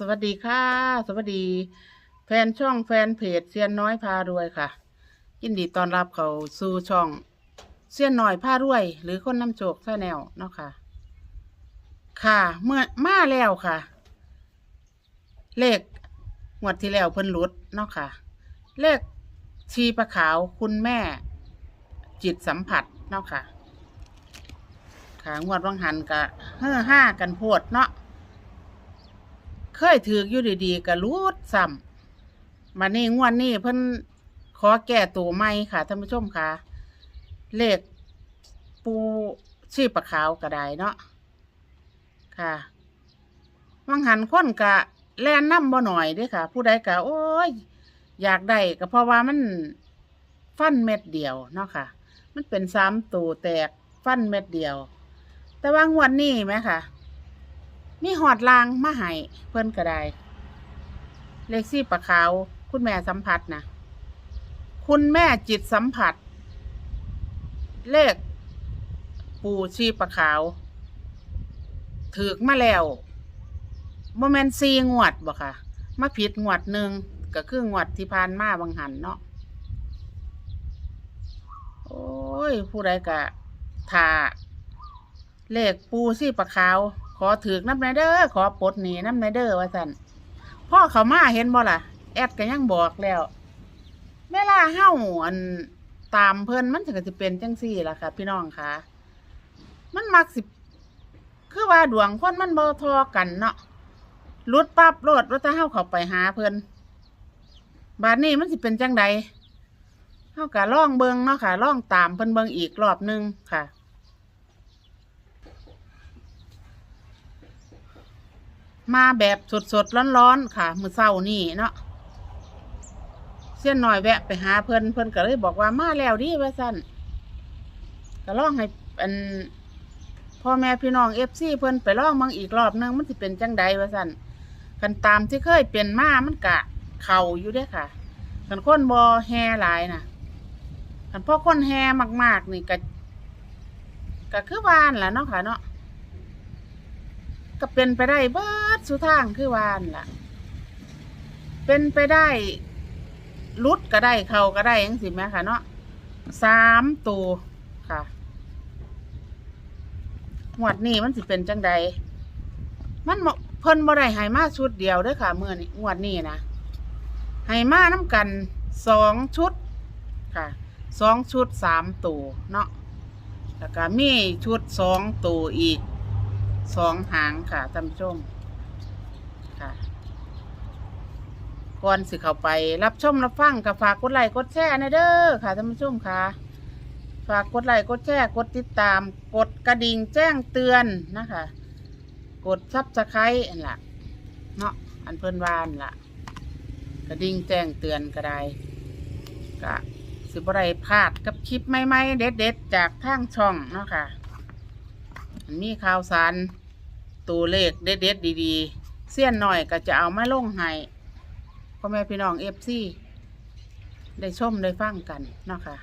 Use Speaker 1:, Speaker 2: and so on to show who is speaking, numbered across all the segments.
Speaker 1: สวัสดีค่ะ สวัสดี แฟนช่องแฟนเพจเซียนน้อยพารวยค่ะ ยินดีต้อนรับเขาสู่ช่องเซียนน้อยพารวย หรือคนน้ำโจกแท้แนวเนาะค่ะ ค่ะ เมื่อมาแล้วค่ะ เลขงวดที่แล้วเพิ่นหลุดเนาะค่ะ เลขชีประขาวคุณแม่ จิตสัมผัสเนาะค่ะ ค่ะงวดวังหันกะเฮ้อห้ากันโพดเนาะ เคยถือกอยู่ดีๆก็รูดซ้ำมานี่งวดนี้เพิ่นขอแก้ตัวใหม่ค่ะท่านผู้ชมค่ะ เลขปูชีพปะขาวก็ได้เนาะค่ะวังหันคนกะแล่นน้ำบ่หน่อยด้อค่ะ ผู้ใดกะโอ้ย อยากได้ก็เพราะว่ามันฟันเม็ดเดียวเนาะค่ะ มันเป็นสามตัวแตกฟันเม็ดเดียว แต่ว่างวดนี้ไหมค่ะ มีหอดลางมาให้เพิ่นก็ได้ เลขซี่ปะขาว คุณแม่สัมผัสนะคุณแม่จิตสัมผัส เลข ปู่ชีปะขาว ถือกมาแล้วโมเมนซีงวดบ่ค่ะ มาผิดงวดหนึ่งก็คืองวดที่ผ่านมาบางหันเนาะโอ้ย ผู้ใดกะถ้าเลขปูซี่ปะขาว ขอถือกน้ำในเด้อขอปลดหนีน้ำในเด้อว่าสันพ่อเขามาเห็นบ่ล่ะ แอดก็ยังบอกแล้วเวลาเฮ้าอันตามเพิ่นมันถึงจะเป็นจังซี่ล่ะค่ะ พี่น้องค่ะ มันมักสิคือว่าดวงคนมันบ่ทอกันเนาะรุดปั๊บโลดว่าถ้าเฮาเข้าไปหาเพิ่นบาดนี้มันสิเป็นจังใดเฮาก็ล่องเบิงเนาะค่ะล่องตามเพิ่นเบิงอีกรอบหนึงค่ะ มาแบบสดๆร้อนๆค่ะมือเช้านี่เนาะเส้นหน่อยแวะไปหาเพิ่อนเพิ่อนก็เลยบอกว่ามาแล้วดิว่าซั่นก็ล่องให้อันพ่อแม่พี่น้อง FC เพิ่อนไปล่องเบิ่งอีกรอบนึงมันสิเป็นจังใดว่าซั่นกันตามที่เคยเป็นมามันกะ เข้าอยู่ด้อค่ะกันคนบ่แห่หลายน่ะกันพ่อคนแห่มากๆนี่ก็ก็คือวานล่ะเนาะค่ะเนาะ ก็เป็นไปได้เบิดสุทางคือวานล่ะ เป็นไปได้ลุดก็ได้เขาก็ได้ยังสิแม่ค่ะเนาะสามตัวค่ะหวดนี้มันสิเป็นจังใดมันเพิ่นบ่ได้ให้มาชุดเดียวด้อค่ะเมื่อนี้งวดนี้นะให้มาน้ำกันสองชุดค่ะสองชุดสามตัวเนาะแล้วก็มีชุดสองตัวอีก สองหางค่ะท่านผู้ชมค่ะก่อนสิเข้าไปรับชมรับฟังกับฝากกดไลค์กดแชร์นะเด้อค่ะท่านผู้ชมค่ะ ฝากกดไลค์กดแชร์กดติดตาม กดกระดิ่งแจ้งเตือนนะคะ กดซับสไครต์อันละเนาะอันเพิ่นวานละกระดิ่งแจ้งเตือนก็ได้ก็สิบไรพลาดกับคลิปใหม่ๆเด็ดๆจากทางช่องเนาะค่ะ มีข่าวสารตัวเลขเด็ดๆดีๆ เสี้ยนหน่อยก็จะเอามาลงให้พ่อแม่พี่น้องเอฟซีได้ชมได้ฟังกันเนาะค่ะ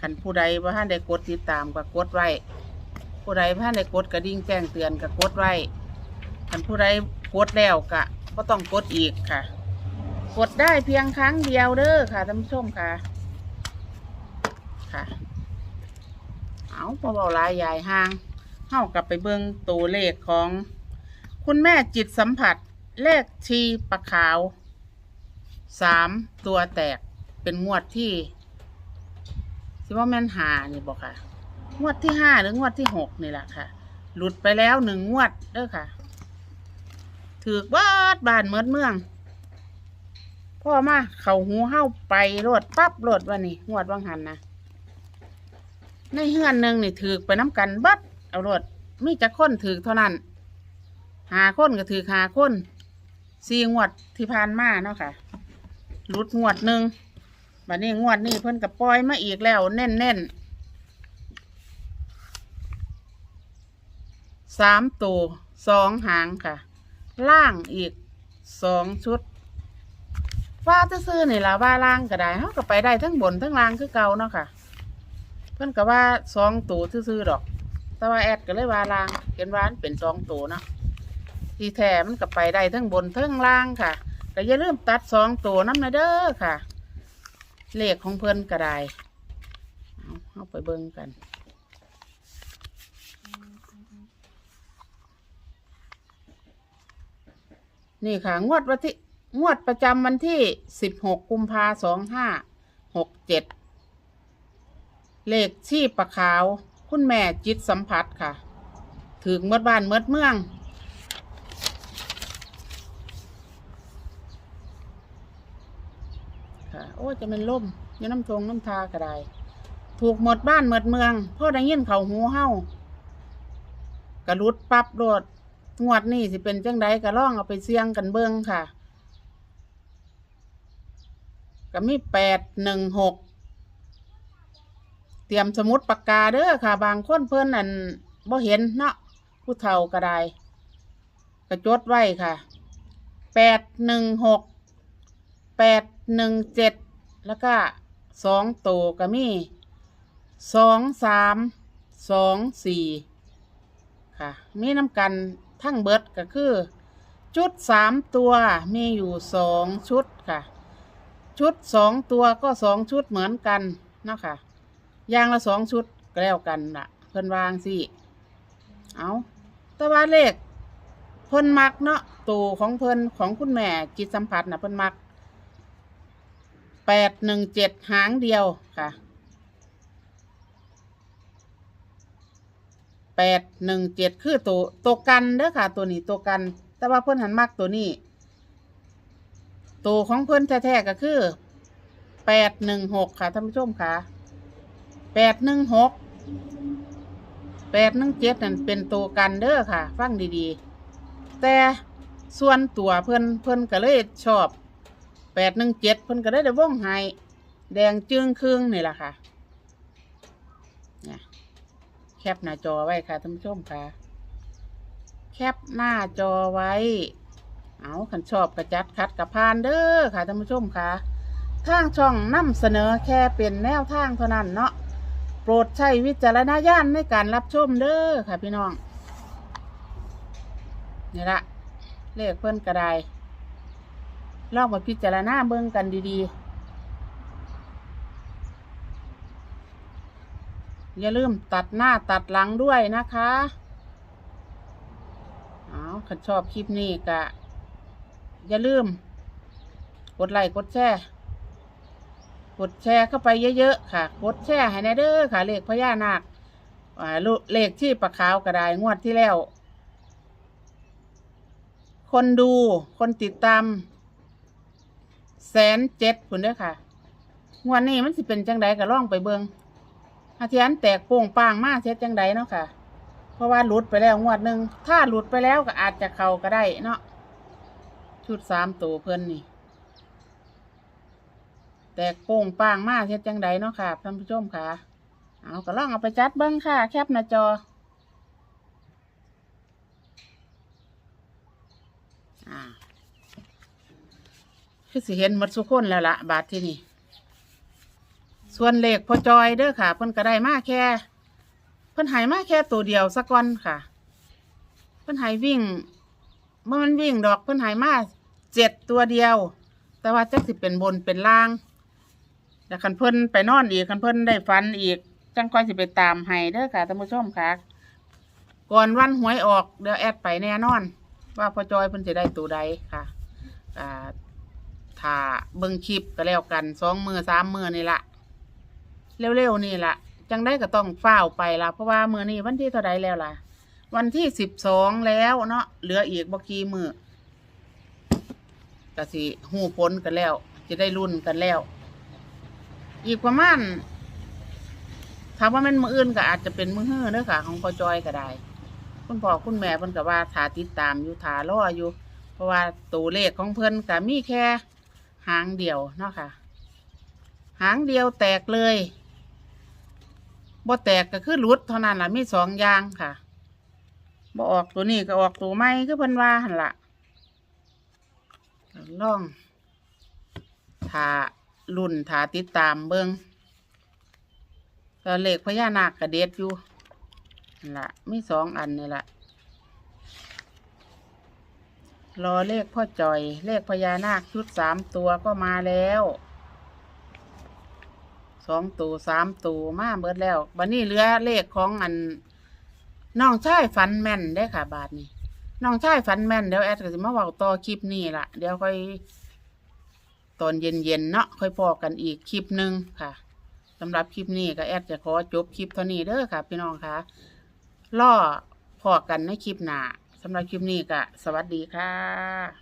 Speaker 1: ขันผู้ใดว่าท่านได้กดติดตามก็กดไว้ ผู้ใดว่าท่านได้กดกระดิ่งแจ้งเตือนก็กดไว้ขันผู้ใดกดแล้วก็ก็ต้องกดอีกค่ะ กดได้เพียงครั้งเดียวเด้อค่ะท่านผู้ชมค่ะ ค่ะ เอาพอเบาลายยายห่าง เข้ากับไปเบิ่งตัวเลขของ คุณแม่จิตสัมผัส เลขชีปะขาวสามตัวแตกเป็นงวดที่สิว่าแม่นหานี่บอกค่ะ งวดที่ห้าหรืองวดที่หกนี่แหละค่ะ หลุดไปแล้วหนึ่งงวดเด้อค่ะถือกบานบ้านเมือดเมือง พ่อมาเขาหูเห้าไปโลดปั๊บโลดว่านี่งวดวังหันนะในเฮือนหนึ่งนี่ถือไปน้ำกันบัดเอารถ มีจะคนถือเท่านั้นหาคนก็ถือหาคนสี่งวดที่ผ่านมาเนาะค่ะหลุดงวดหนึ่งบัดนี้งวดนี้เพิ่นกับปล่อยมาอีกแล้ว แน่นแน่นสามตัวสองหางค่ะ ล่างอีกสองชุด ว่าจะซื้อนี่ล่ะว่าล่างก็ได้เขาก็ไปได้ทั้งบนทั้งล่างคือเก่าเนาะค่ะ เพิ่นก็ว่าสองตัวซื่อดอก แต่ว่าแอดก็เลยว่าลางเห็นว่ามันเป็นสองตัวเนาะที่แท้มันก็ไปได้ทั้งบนทั้งล่างค่ะก็อย่าลืมตัดสองตัวน้ำนะเด้อค่ะ เลขของเพิ่อนก็ได้เอาเอาไปเบิ่งกัน นี่ค่ะ งวดวันที่งวดประจำวันที่สิบหกกุมภาสองห้าหกเจ็ดเลขชีพประขาว คุณแม่จิตสัมผัสค่ะ ถึงเมื่อบ้านเมื่อเมือง ค่ะ โอ้จะเป็นล่มยน้ำทงน้ำทาก็ได้ถูกหมดบ้านหมดเมืองพ่อได้ยินเขาหูเฮากระลุดปั๊บโดดงวดนี่สิเป็นจังไดก็ล่องเอาไปเสี่ยงกันเบิ่งค่ะก็มีแปดหนึ่งหก ตรียมสมุดปากกาเด้อค่ะ บางคนเพิ่อนนั่นบ่เห็นเนาะผู้เฒ่าก็ได้ก็จดไว้ค่ะแปดหนึ่งหกแปดหนึ่งเจ็ดแล้วก็สองโตวก็มีสองสามสองสี่ค่ะ มีน้ำกันทั้งเบิดก็คือ ชุดสามตัวมีอยู่สองชุดค่ะ ชุดสองตัวก็สองชุดเหมือนกันเนาะค่ะ ย่างละสองชุดก็แล้วกันล่ะ เพิ่นวางสิเอาแต่ว่าเลขเพิ่นมักเนาะตัวของเพิ่นของคุณแม่จิตสัมผัสนะเพิ่นมักแปดหนึ่งเจ็ดหางเดียวค่ะแปดหนึ่งเจ็ดคือตัวตัวกันเด้อค่ะ ตัวนี้ตัวกัน แต่ว่าเพิ่นหันมักตัวนี้ ตัวของเพิ่นแท้ๆก็คือแปดหนึ่งหกค่ะท่านผู้ชมค่ะ แปดหนึ่งหกแปดหนึ่งเจ็ดนั่นเป็นตัวกันเด้อค่ะ ฟังดีๆ แต่ส่วนตัวเพิ่นเพิ่นก็เลยชอบแปดหนึ่งเจ็ดเพิ่นก็ได้ได้ว่องไห้แดงจึงครึ่งนี่แหละค่ะเนี่ยแคปหน้าจอไว้ค่ะท่านผู้ชมค่ะ แคปหน้าจอไว้ เอาขันชอบกระจัดคัดกับพานเด้อค่ะท่านผู้ชมค่ะทางช่องนำเสนอแค่เป็นแนวทางเท่านั้นเนาะ โปรดใช้วิจารณญาณในการรับชมเด้อค่ะ พี่น้องนี่ละเลขเพิ่นกระไดลองมาพิจารณาเบิ่งกันดีๆ อย่าลืมตัดหน้าตัดหลังด้วยนะคะเอาขันชอบคลิปนี้ก็อย่าลืม กดไลค์กดแชร์ กดแชร์เข้าไปเยอะๆค่ะ กดแชร์ให้แน่เด้อค่ะ เลขพญานาคอ่าลุเลขที่ปลาขาวกระไดงวดที่แล้ว คนดูคนติดตามแสนเจ็ดคุณเด้อค่ะงวดนี้มันสิเป็นจังไดก็ล่องไปเบิงอาเทียนแตกโป่งปางมาเช็ดจังใดเนาะค่ะ เพราะว่าหลุดไปแล้วงวดหนึ่งถ้าหลุดไปแล้วก็อาจจะเข้าก็ได้เนาะชุดสามตัวเพิ่นนี่ แตกโป่งปางมากเช็ดจังใดเนาะค่ะท่านผู้ชมค่ะ เอาก็ลองเอาไปจัดเบิ้งค่ะ แคปหน้าจออคือสิเห็นหมดสุกคนแล้วละบาทที่นี่ ส่วนเลขพอจอยเด้อค่ะ เพิ่นก็ได้มาแค่ เพิ่นหายมาแค่ตัวเดียวสักก้อนค่ะ เพิ่นหายวิ่งเมื่อมันวิ่งดอกเพิ่นหายมาเจ็ดตัวเดียว แต่ว่าจักสิเป็นบนเป็นล่าง แต่คันเพิ่นไปนอนอีกคันเพิ่นได้ฟันอีก จังค่อยสิไปตามให้เด้อค่ะท่านผู้ชมค่ะ ก่อนวันหวยออกเดี๋ยวแอดไปแน่นอน ว่าพอจอยเพิ่นจะได้ตัวใดค่ะอ่าถ้าเบิ่งคลิปก็แล้วกันสองมือสามมือนี่ละเร็วๆนี่ละจังได้ก็ต้องเฝ้าไปละเพราะว่ามือนี้วันที่เท่าใดแล้วล่ะ วันที่สิบสองแล้วเนาะเหลืออีกบกีมือก็สิหูพ้นกันแล้ว จะได้รุ่นกันแล้ว อีกประมาณถามว่าแมันมืออื่นก็อาจจะเป็นมือเฮือเด้อค่ะ ของพ่อจอยก็ได้ คุณพ่อคุณแม่เพิ่นก็ว่าถาติดตามอยู่ถารออยู่ เพราะว่าตัวเลขของเพิ่นก็มีแค่ หางเดียวเนาะค่ะ หางเดียวแตกเลยบ่แตกก็คือหลุดเท่านั้นล่ะมีสองอย่างค่ะบ่ออกตัวนี้ก็ออกตัวใหม่คือเพิ่นว่าหั่นล่ะลองถา รุ่นถาติดตามเบิ่งตัวเลขพญานาคกระเด็ดอยู่ล่ะมีสองอันนี่ล่ะรอเลขพ่อจอย เลขพญานาคชุดสามตัวก็มาแล้วสองตัวสามตัวมาเบิดแล้วบัดนี้เหลือเลขของอันน้องชายฝันแม่นได้ค่ะ บาทนี้น้องชายฝันแม่นเดี๋ยวแอดก็สิมาเว้าต่อคลิปนี้ล่ะเดี๋ยวค่อย ตอนเย็นๆเนาะค่อยพอกันอีกคลิปหนึ่งค่ะสำหรับคลิปนี้ก็แอดจะขอจบคลิปเท่านี้เด้อค่ะ พี่น้องค่ะล่อพอกันในคลิปหน้าสำหรับคลิปนี้ก็สวัสดีค่ะ